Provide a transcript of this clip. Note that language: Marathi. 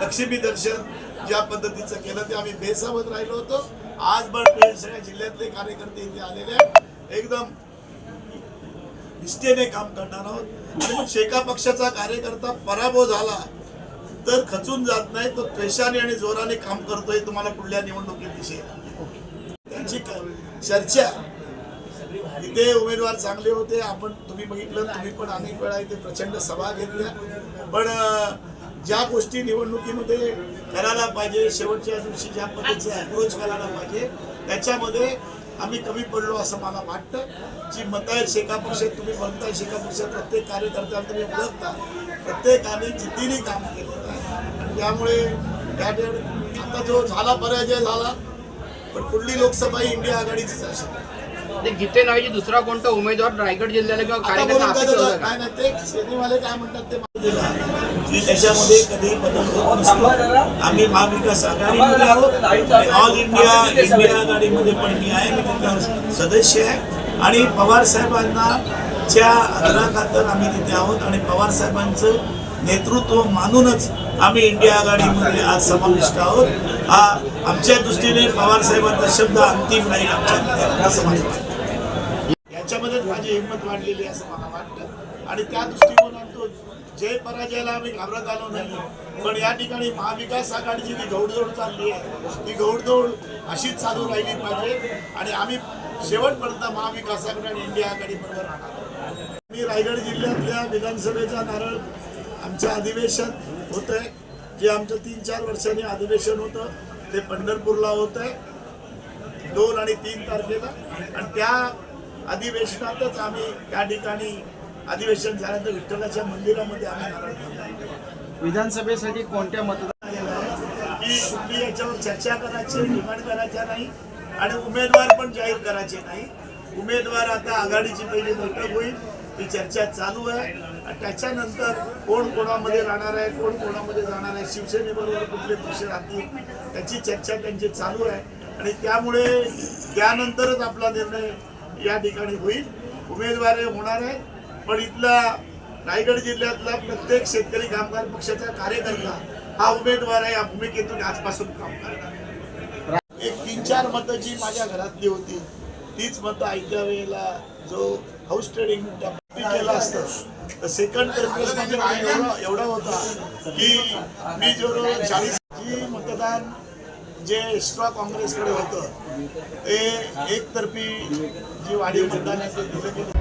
लक्ष्मी दर्शन ज्या पद्धतीचं केलं ते आम्ही बेसावत राहिलो होतो. आज पण सगळ्या जिल्ह्यातले कार्यकर्ते इथे आलेले आहेत. एकदम निष्ठेने काम करणार आहोत. आणि मग शेका पक्षाचा कार्यकर्ता पराभव झाला तर खचून जात नाही तो त्वेषाने आणि जोराने काम करतोय तुम्हाला पुढल्या निवडणुकीत दिसेल. त्यांची चर्चा इथे उमेदवार चांगले होते. आपण तुम्ही बघितलं तुम्ही पण अनेक वेळा इथे प्रचंड सभा घेतल्या. पण ज्या गोष्टी निवडणुकीमध्ये करायला पाहिजे शेवटच्या दिवशी ज्या पद्धतीचा अप्रोच करायला पाहिजे त्याच्यामध्ये आम्ही कमी पडलो असं मला वाटतं. जी मतं आहेत शेका पक्षात तुम्ही म्हणताय शेका पक्षात प्रत्येक कार्यकर्त्याला तुम्ही ओळखता. प्रत्येकाने जिद्दीने काम केलेलं आहे. त्यामुळे त्या आता जो झाला पराजय झाला पण पुढली लोकसभा ही इंडिया आघाडीचीच असेल. ते गीते नावाची दुसरा कोणता उमेदवार रायगड जिल्ह्याला किंवा काय? नाही नाही ते शेतीवाले काय म्हणतात ते त्याच्यामध्ये कधी आम्ही महाविकास आघाडीमध्ये आहोत. ऑल इंडिया इंडिया आघाडीमध्ये पण मी आहे मी तिथला सदस्य आहे. आणि पवार साहेबांना च्या आदराखातर आम्ही तिथे आहोत. आणि पवार साहेबांचं नेतृत्व मानूनच आम्ही इंडिया आघाडीमध्ये आज समाविष्ट आहोत. हा आमच्या दृष्टीने पवार साहेबांचा शब्द अंतिम नाही आमच्या असं वाटतं. याच्यामध्येच माझी हिंमत वाढलेली आहे असं मला वाटतं. आणि त्या दृष्टिकोनातून जय पराजयाला आम्ही घाबरत आलो नाही पण या ठिकाणी महाविकास आघाडीची जी घौडदौड चालली आहे ती घौडदौड अशीच चालू राहिली पाहिजे. आणि आम्ही शेवटपर्यंत महाविकास आघाडी आणि इंडिया आघाडी बरोबर राहणार मी रायगड जिल्ह्यातल्या विधानसभेचा नारळ आमचं अधिवेशन होत आहे जे आमचं तीन चार वर्षांनी अधिवेशन होतं ते पंढरपूरला होत आहे दोन आणि तीन तारखेला. आणि त्या अधिवेशनातच आम्ही त्या ठिकाणी अधिवेशन झाल्यानंतर विठ्ठलाच्या मंदिरामध्ये आम्ही ठेवला विधानसभेसाठी कोणत्या आहे की कुठली याच्यावर चर्चा करायची डिमांड करायच्या नाही. आणि उमेदवार पण जाहीर करायचे नाही. उमेदवार आता आघाडीची पहिली बैठक होईल. ती चर्चा चालू आहे. आणि त्याच्यानंतर कोण कोणामध्ये राहणार आहे कोण कोणामध्ये जाणार आहे शिवसेनेबरोबर कुठले पक्ष राहतील त्याची चर्चा त्यांची चालू आहे. आणि त्यामुळे त्यानंतरच आपला निर्णय या ठिकाणी होईल. उमेदवार होणार आहे. पण इथला रायगड जिल्ह्यातला प्रत्येक शेतकरी कामगार पक्षाचा कार्यकर्ता हा उमेदवार आहे. या भूमिकेतून आजपासून काम करणार एक तीन चार मतं जी माझ्या घरातली होती तीच मतं आयत्या वेळेला जो हाऊस ट्रेडिंग केलं असतं. तर सेकंड टर्मिनस एवढा एवढा होता की मी जो चाळीस जी मतदान जे एक्स्ट्रा काँग्रेसकडे होतं ते एकतर्फी जी वाढीव मतदान आहे ते दिलं गेलं.